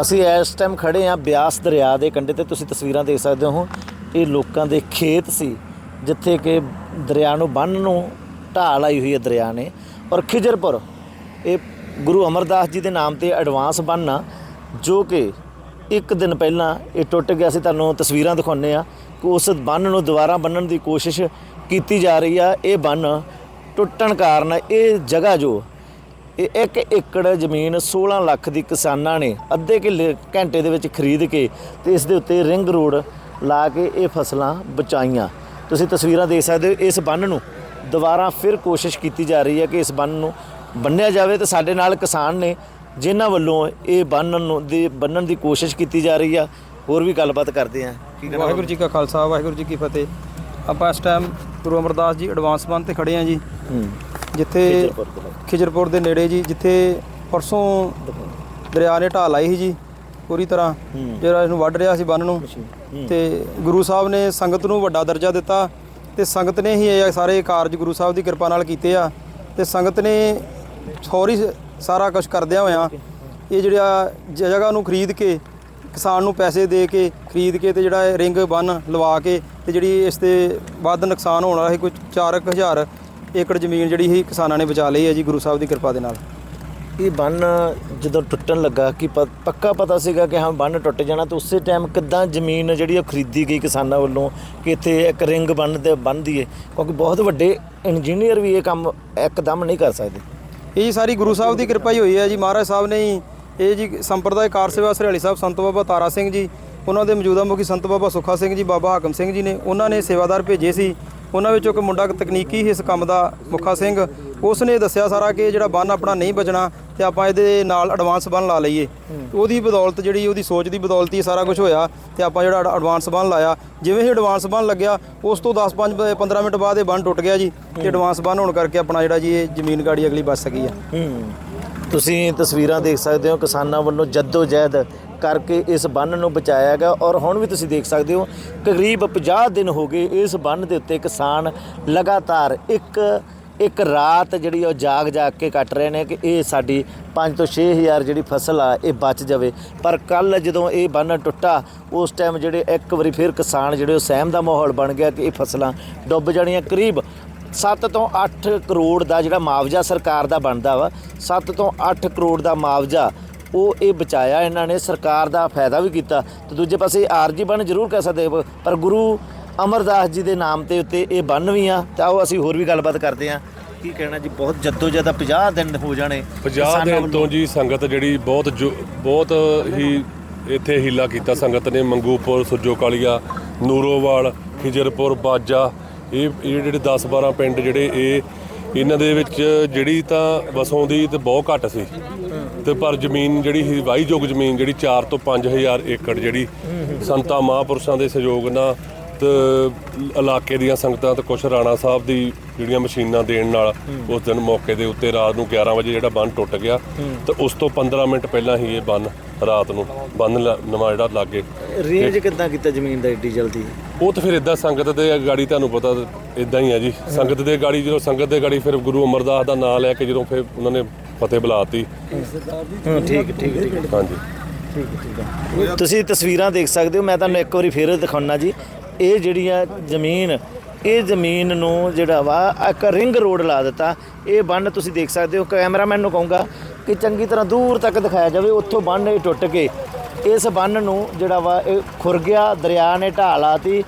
ਅਸੀਂ ਇਸ ਟਾਈਮ ਖੜੇ ਹਾਂ ਬਿਆਸ ਦਰਿਆ ਦੇ ਕੰਢੇ ਤੇ, ਤੁਸੀਂ ਤਸਵੀਰਾਂ ਦੇਖ ਸਕਦੇ ਹੋ ਇਹ ਲੋਕਾਂ ਦੇ ਖੇਤ ਸੀ, ਜਿੱਥੇ ਕਿ ਦਰਿਆ ਨੂੰ ਬੰਨ ਨੂੰ ਢਾਲ ਆਈ ਹੋਈ ਹੈ ਦਰਿਆ ਨੇ। ਔਰ ਖਿਜਰਪੁਰ, ਇਹ ਗੁਰੂ ਅਮਰਦਾਸ ਜੀ ਦੇ ਨਾਮ ਤੇ ਐਡਵਾਂਸ ਬੰਨ ਆ, ਜੋ ਕਿ ਇੱਕ ਦਿਨ ਪਹਿਲਾਂ ਇਹ ਟੁੱਟ ਗਿਆ ਸੀ। ਤੁਹਾਨੂੰ ਤਸਵੀਰਾਂ ਦਿਖਾਉਂਦੇ ਆ ਕਿ ਉਸ ਬੰਨ ਨੂੰ, ਦੁਬਾਰਾ ਬੰਨਣ ਦੀ ਕੋਸ਼ਿਸ਼ ਕੀਤੀ ਜਾ ਰਹੀ ਆ। ਇਹ ਬੰਨ ਟੁੱਟਣ ਕਾਰਨ ਇਹ ਜਗ੍ਹਾ ਜੋ ਇਹ ਇੱਕ ਏਕੜ ਜ਼ਮੀਨ 16 ਲੱਖ ਦੀ ਕਿਸਾਨਾਂ ਨੇ ਅੱਧੇ ਕਿੱਲੇ ਘੰਟੇ ਦੇ ਵਿੱਚ ਖਰੀਦ ਕੇ ਤੇ ਇਸ ਦੇ ਉੱਤੇ ਰਿੰਗ ਰੋਡ ਲਾ ਕੇ ਇਹ ਫਸਲਾਂ ਬਚਾਈਆਂ। ਤੁਸੀਂ ਤਸਵੀਰਾਂ ਦੇਖ ਸਕਦੇ ਹੋ ਇਸ ਬੰਨ ਨੂੰ ਦੁਬਾਰਾ ਫਿਰ ਕੋਸ਼ਿਸ਼ ਕੀਤੀ ਜਾ ਰਹੀ ਹੈ ਕਿ ਇਸ ਬੰਨ ਨੂੰ ਬੰਨਿਆ ਜਾਵੇ ਤੇ ਸਾਡੇ ਨਾਲ ਕਿਸਾਨ ਨੇ ਜਿਨ੍ਹਾਂ ਵੱਲੋਂ ਇਹ ਬੰਨਣ ਨੂੰ ਦੀ ਬੰਨਣ ਦੀ ਕੋਸ਼ਿਸ਼ ਕੀਤੀ ਜਾ ਰਹੀ ਆ ਹੋਰ ਵੀ ਗੱਲਬਾਤ ਕਰਦੇ ਆ ਕੀ ਵਾਹਿਗੁਰੂ ਜੀ ਕਾ ਖਾਲਸਾ ਵਾਹਿਗੁਰੂ ਜੀ ਕੀ ਫਤਿਹ। ਆਪਾਂ ਇਸ ਟਾਈਮ ਗੁਰੂ ਅਮਰਦਾਸ ਜੀ ਐਡਵਾਂਸ ਬੰਨ ਤੇ ਖੜੇ ਆ ਜੀ। ਜਿੱਥੇ ਖਿਜਰਪੁਰ ਦੇ ਨੇੜੇ ਜੀ ਜਿੱਥੇ ਪਰਸੋਂ ਦਰਿਆ ਨੇ ਢਾਲ ਆਈ ਸੀ ਜੀ ਪੂਰੀ ਤਰ੍ਹਾਂ। ਹੂੰ। ਜਿਹੜਾ ਇਹਨੂੰ ਵੱਢ ਰਿਹਾ ਸੀ ਬੰਨ ਨੂੰ। ਤੇ ਗੁਰੂ ਸਾਹਿਬ ਨੇ ਸੰਗਤ ਨੂੰ ਵੱਡਾ ਦਰਜਾ ਦਿੱਤਾ ਤੇ ਸੰਗਤ ਨੇ ਹੀ ਇਹ ਸਾਰੇ ਕਾਰਜ ਗੁਰੂ ਸਾਹਿਬ ਦੀ ਕਿਰਪਾ ਨਾਲ ਕੀਤੇ ਆ ਤੇ ਸੰਗਤ ਨੇ ਸੌਰੀ ਸਾਰਾ ਕੁਝ ਕਰਦਿਆਂ ਹੋਇਆਂ ਇਹ ਜਿਹੜਾ ਜ- ਜਗ੍ਹਾ ਨੂੰ ਖਰੀਦ ਕੇ ਕਿਸਾਨ ਨੂੰ ਪੈਸੇ ਦੇ ਕੇ ਖਰੀਦ ਕੇ ਤੇ ਜਿਹੜਾ ਇਹ ਰਿੰਗ ਬੰਨ ਲਵਾ ਕੇ ਤੇ ਜਿਹੜੀ ਇਸ ਤੇ ਵੱਧ ਨੁਕਸਾਨ ਹੋਣ ਵਾਲਾ ਸੀ ਕੋਈ 4000 ਏਕੜ ਜ਼ਮੀਨ ਜਿਹੜੀ ਸੀ ਕਿਸਾਨਾਂ ਨੇ ਬਚਾ ਲਈ ਹੈ ਜੀ ਗੁਰੂ ਸਾਹਿਬ ਦੀ ਕਿਰਪਾ ਦੇ ਨਾਲ। ਇਹ ਬੰਨ ਜਦੋਂ ਟੁੱਟਣ ਲੱਗਾ ਕਿ ਪੱਕਾ ਪਤਾ ਸੀਗਾ ਕਿ ਹਾਂ ਬੰਨ ਟੁੱਟ ਜਾਣਾ ਤਾਂ ਉਸੇ ਟਾਈਮ ਕਿੱਦਾਂ ਜ਼ਮੀਨ ਜਿਹੜੀ ਉਹ ਖਰੀਦੀ ਗਈ ਕਿਸਾਨਾਂ ਵੱਲੋਂ ਕਿ ਇੱਥੇ ਇੱਕ ਰਿੰਗ ਬੰਨ ਤੇ ਬੰਨ ਦੀਏ ਕਿਉਂਕਿ ਬਹੁਤ ਵੱਡੇ ਇੰਜੀਨੀਅਰ ਵੀ ਇਹ ਕੰਮ ਇੱਕਦਮ ਨਹੀਂ ਕਰ ਸਕਦੇ। ਇਹ ਜੀ ਸਾਰੀ ਗੁਰੂ ਸਾਹਿਬ ਦੀ ਕਿਰਪਾ ਹੀ ਹੋਈ ਹੈ ਜੀ ਮਹਾਰਾਜ ਸਾਹਿਬ ਨੇ ਹੀ ਇਹ ਜੀ ਸੰਪਰਦਾਇ ਕਾਰ ਸੇਵਾ ਸਰਿਆਲੀ ਸਾਹਿਬ ਸੰਤ ਬਾਬਾ ਤਾਰਾ ਸਿੰਘ ਜੀ ਉਹਨਾਂ ਦੇ ਮੌਜੂਦਾ ਮੁਖੀ ਸੰਤ ਬਾਬਾ ਸੁੱਖਾ ਸਿੰਘ ਜੀ ਬਾਬਾ ਹਾਕਮ ਸਿੰਘ ਜੀ ਨੇ ਉਹਨਾਂ ਨੇ ਸੇਵਾਦਾਰ ਭੇਜੇ ਸੀ। ਉਹਨਾਂ ਵਿੱਚੋਂ ਇੱਕ ਮੁੰਡਾ ਤਕਨੀਕੀ ਸੀ ਇਸ ਕੰਮ ਦਾ ਮੁਖਾ ਸਿੰਘ ਉਸ ਨੇ ਦੱਸਿਆ ਸਾਰਾ ਕਿ ਜਿਹੜਾ ਬੰਨ ਆਪਣਾ ਨਹੀਂ ਬਚਣਾ ਤੇ ਆਪਾਂ ਇਹਦੇ ਨਾਲ ਐਡਵਾਂਸ ਬੰਨ ਲਾ ਲਈਏ। ਉਹਦੀ ਬਦੌਲਤ ਜਿਹੜੀ ਉਹਦੀ ਸੋਚ ਦੀ ਬਦੌਲਤ ਹੀ ਸਾਰਾ ਕੁਝ ਹੋਇਆ ਤੇ ਆਪਾਂ ਜਿਹੜਾ ਐਡਵਾਂਸ ਬੰਨ ਲਾਇਆ। ਜਿਵੇਂ ਹੀ ਐਡਵਾਂਸ ਬੰਨ ਲੱਗਿਆ, ਉਸ ਤੋਂ 10 5 15 ਮਿੰਟ ਬਾਅਦ ਇਹ ਬੰਨ ਟੁੱਟ ਗਿਆ ਜੀ ਤੇ ਐਡਵਾਂਸ ਬੰਨ ਹੋਣ ਕਰਕੇ ਆਪਣਾ ਜਿਹੜਾ ਜੀ ਇਹ ਜ਼ਮੀਨ ਗਾੜੀ ਅਗਲੀ ਬਚ ਸਕੀ ਆ। ਤੁਸੀਂ ਤਸਵੀਰਾਂ ਦੇਖ ਸਕਦੇ ਹੋ ਕਿਸਾਨਾਂ ਵੱਲੋਂ ਜੱਦੋ ਜਹਿਦ ਕਰਕੇ ਇਸ ਬੰਨ ਨੂੰ ਬਚਾਇਆ ਗਿਆ ਔਰ ਹੁਣ ਵੀ ਤੁਸੀਂ ਦੇਖ ਸਕਦੇ ਹੋ ਕਰੀਬ 50 ਦਿਨ ਹੋ ਗਏ ਇਸ ਬੰਨ ਦੇ ਉੱਤੇ ਕਿਸਾਨ ਲਗਾਤਾਰ ਇੱਕ ਇੱਕ ਰਾਤ ਜਿਹੜੀ ਉਹ ਜਾਗ ਜਾਗ ਕੇ ਕੱਟ ਰਹੇ ਨੇ ਕਿ ਇਹ ਸਾਡੀ 5 ਤੋਂ 6000 ਜਿਹੜੀ ਫਸਲ ਆ, ਇਹ ਬਚ ਜਾਵੇ। ਪਰ ਕੱਲ ਜਦੋਂ ਇਹ ਬੰਨ ਟੁੱਟਾ, ਉਸ ਟਾਈਮ ਜਿਹੜੇ ਇੱਕ ਵਾਰੀ ਫਿਰ ਕਿਸਾਨ ਜਿਹੜੇ ਉਹ ਸਹਿਮ ਦਾ ਮਾਹੌਲ ਬਣ ਗਿਆ ਕਿ ਇਹ ਫਸਲਾਂ ਡੁੱਬ ਜਾਣੀਆਂ। ਕਰੀਬ 7 ਤੋਂ 8 ਕਰੋੜ ਦਾ ਜਿਹੜਾ ਮੁਆਵਜ਼ਾ ਸਰਕਾਰ ਦਾ ਬਣਦਾ ਵਾ 7 ਤੋਂ 8 ਕਰੋੜ ਦਾ ਮੁਆਵਜ਼ਾ ਉਹ ਇਹ ਬਚਾਇਆ ਇਹਨਾਂ ਨੇ ਸਰਕਾਰ ਦਾ ਫਾਇਦਾ ਵੀ ਕੀਤਾ ਤੇ ਦੂਜੇ ਪਾਸੇ ਆਰਜੀ ਬਣ ਜ਼ਰੂਰ ਕਹਿ ਸਕਦੇ ਪਰ ਗੁਰੂ ਅਮਰਦਾਸ ਜੀ ਦੇ ਨਾਮ ਤੇ ਉੱਤੇ ਇਹ ਬੰਨ ਵੀ ਆ ਤਾਂ ਆਓ ਅਸੀਂ ਹੋਰ ਵੀ ਗੱਲਬਾਤ ਕਰਦੇ ਆ ਕੀ ਕਹਿਣਾ ਜੀ ਬਹੁਤ ਜੱਦੋ ਜਦਾ 50 ਦਿਨ ਹੋ ਜਾਣੇ 50 ਕਿਸਾਨਾਂ ਦਿਨ। ਤੋਂ ਜੀ ਸੰਗਤ ਜਿਹੜੀ ਬਹੁਤ ਬਹੁਤ ਹੀ ਇੱਥੇ ਹੀਲਾ ਕੀਤਾ ਸੰਗਤ ਨੇ ਮੰਗੂਪੁਰ ਸੁੱਜੋ ਕਾਲੀਆ ਨੂਰੋਵਾਲ ਖਿਜਰਪੁਰ ਬਾਜਾ ਇਹ ਇਹ ਜਿਹੜੇ 10 12 ਪਿੰਡ ਜਿਹੜੇ ਇਹ ਇਹਨਾਂ ਦੇ ਵਿੱਚ ਜਿਹੜੀ ਤਾਂ ਵਸੋਂ ਦੀ ਤੇ ਬਹੁਤ ਘੱਟ ਸੀ। ਤੇ ਪਰ ਜ਼ਮੀਨ ਜਿਹੜੀ ਸੀ, ਵਾਹੀਯੋਗ ਜ਼ਮੀਨ ਜਿਹੜੀ 4 ਤੋਂ 5000 ਏਕੜ ਜਿਹੜੀ ਸੰਤਾਂ ਮਹਾਂਪੁਰਸ਼ਾਂ ਦੇ ਸਹਿਯੋਗ ਨਾਲ ਤੇ ਇਲਾਕੇ ਦੀਆਂ ਸੰਗਤਾਂ ਤੇ ਕੁਛ ਰਾਣਾ ਸਾਹਿਬ ਦੀ ਜਿਹੜੀਆਂ ਮਸ਼ੀਨਾਂ ਦੇਣ ਨਾਲ ਉਸ ਦਿਨ ਮੌਕੇ ਦੇ ਉੱਤੇ ਰਾਤ ਨੂੰ 11 ਵਜੇ ਜਿਹੜਾ ਬੰਨ ਟੁੱਟ ਗਿਆ ਤੇ ਉਸ ਤੋਂ 15 ਮਿੰਟ ਪਹਿਲਾਂ ਹੀ ਇਹ ਬੰਨ ਰਾਤ ਨੂੰ ਬੰਨ ਨਵਾਂ ਜਿਹੜਾ ਲੱਗੇ ਰੇਂਜ ਕਿੱਦਾਂ ਕੀਤਾ ਜ਼ਮੀਨ ਦਾ ਏਡੀ ਜਲਦੀ? ਉਹ ਤਾਂ ਫਿਰ ਇਦਾਂ ਸੰਗਤ ਦੇ ਗਾੜੀ ਤੁਹਾਨੂੰ ਪਤਾ ਇਦਾਂ ਹੀ ਆ ਜੀ। ਸੰਗਤ ਦੇ ਗਾੜੀ ਜਦੋਂ ਸੰਗਤ ਦੇ ਗਾੜੀ ਫਿਰ ਗੁਰੂ ਅਮਰਦਾਸ ਦਾ ਨਾਮ ਲੈ ਕੇ ਜਦੋਂ ਫਿਰ ਉਹਨਾਂ ਨੇ ਫਤਿਹ ਬੁਲਾਤੀ। ਹਾਂ ਠੀਕ ਠੀਕ ਠੀਕ। ਹਾਂਜੀ। ਤੁਸੀਂ ਤਸਵੀਰਾਂ ਦੇਖ ਸਕਦੇ ਹੋ ਮੈਂ ਤੁਹਾਨੂੰ ਇੱਕ ਵਾਰੀ ਫੇਰ ਦਿਖਾਉਣਾ ਜੀ। ਇਹ ਜਿਹੜੀਆਂ ਜ਼ਮੀਨ ਇਹ ਜ਼ਮੀਨ ਨੂੰ ਜਿਹੜਾ ਵਾ ਇੱਕ ਰਿੰਗ ਰੋਡ ਲਾ ਦਿੱਤਾ। ਇਹ ਬੰਨ ਤੁਸੀਂ ਦੇਖ ਸਕਦੇ ਹੋ ਕੈਮਰਾਮੈਨ ਨੂੰ ਕਹੂੰਗਾ। ਕਿ ਚੰਗੀ ਤਰ੍ਹਾਂ ਦੂਰ ਤੱਕ ਦਿਖਾਇਆ ਜਾਵੇ, ਉੱਥੋਂ ਬੰਨ ਇਹ ਟੁੱਟ ਕੇ ਇਸ ਬੰਨ ਨੂੰ ਜਿਹੜਾ ਵਾ, ਇਹ ਖੁਰ ਗਿਆ, ਦਰਿਆ ਨੇ ਢਾਹ ਲਾਤੀ।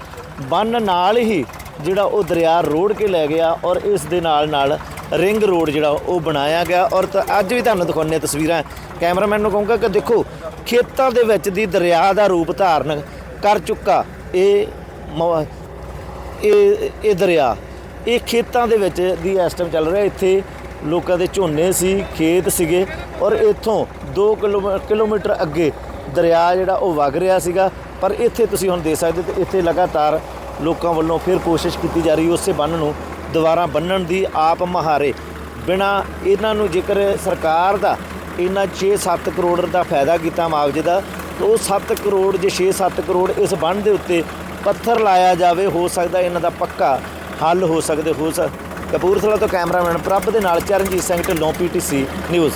ਬੰਨ ਨਾਲ ਹੀ ਜਿਹੜਾ ਉਹ ਦਰਿਆ ਰੋੜ ਕੇ ਲੈ ਗਿਆ ਔਰ ਇਸ ਦੇ ਨਾਲ ਨਾਲ ਰਿੰਗ ਰੋਡ ਜਿਹੜਾ ਉਹ ਬਣਾਇਆ ਗਿਆ। ਔਰ ਅੱਜ ਵੀ ਤੁਹਾਨੂੰ ਦਿਖਾਉਂਦੇ ਹਾਂ ਤਸਵੀਰਾਂ। ਕੈਮਰਾਮੈਨ ਨੂੰ ਕਹੂੰਗਾ ਕਿ ਦੇਖੋ, ਖੇਤਾਂ ਦੇ ਵਿੱਚ ਦੀ ਦਰਿਆ ਦਾ ਰੂਪ ਧਾਰਨ ਕਰ ਚੁੱਕਾ ਇਹ ਇਹ ਇਹ ਦਰਿਆ। ਇਹ ਖੇਤਾਂ ਦੇ ਵਿੱਚ ਦੀ ਇਸ ਟਾਈਮ ਚੱਲ ਰਿਹਾ। ਇੱਥੇ ਲੋਕਾਂ ਦੇ ਝੋਨੇ ਸੀ, ਖੇਤ ਸੀਗੇ ਔਰ ਇੱਥੋਂ 2 ਕਿਲੋਮੀਟਰ ਅੱਗੇ ਦਰਿਆ ਜਿਹੜਾ ਉਹ ਵਗ ਰਿਹਾ ਸੀਗਾ। ਪਰ ਇੱਥੇ ਤੁਸੀਂ ਹੁਣ ਦੇਖ ਸਕਦੇ ਤੇ ਇੱਥੇ ਲਗਾਤਾਰ ਲੋਕਾਂ ਵੱਲੋਂ ਫਿਰ ਕੋਸ਼ਿਸ਼ ਕੀਤੀ ਜਾ ਰਹੀ ਉਸੇ ਬੰਨ ਨੂੰ, ਦੁਬਾਰਾ ਬੰਨਣ ਦੀ ਆਪ ਮਹਾਰੇ। ਬਿਨਾ ਇਹਨਾਂ ਨੂੰ ਜੇਕਰ ਸਰਕਾਰ ਦਾ ਇਹਨਾਂ 6-7 ਕਰੋੜ ਦਾ ਫਾਇਦਾ ਕੀਤਾ ਮੁਆਵਜ਼ੇ ਦਾ, ਤਾਂ ਉਹ 7 ਕਰੋੜ ਜੇ 6-7 ਕਰੋੜ ਇਸ ਬੰਨ ਦੇ ਉੱਤੇ ਪੱਥਰ ਲਾਇਆ ਜਾਵੇ, ਹੋ ਸਕਦਾ ਇਹਨਾਂ ਦਾ ਪੱਕਾ ਹੱਲ ਹੋ ਸਕਦੇ, ਹੋ ਸਕ ਕਪੂਰਥਲਾ ਤੋਂ ਕੈਮਰਾਮੈਨ ਪ੍ਰਭ ਦੇ ਨਾਲ ਚਰਨਜੀਤ ਸਿੰਘ ਢਿੱਲੋਂ ਪੀਟੀਸੀ ਨਿਊਜ਼।